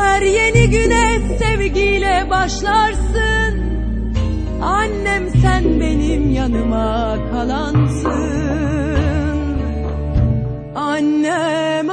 her yeni güne sevgiyle başlarsın. Annem sen benim yanıma kalansın. Annem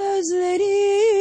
sözleri.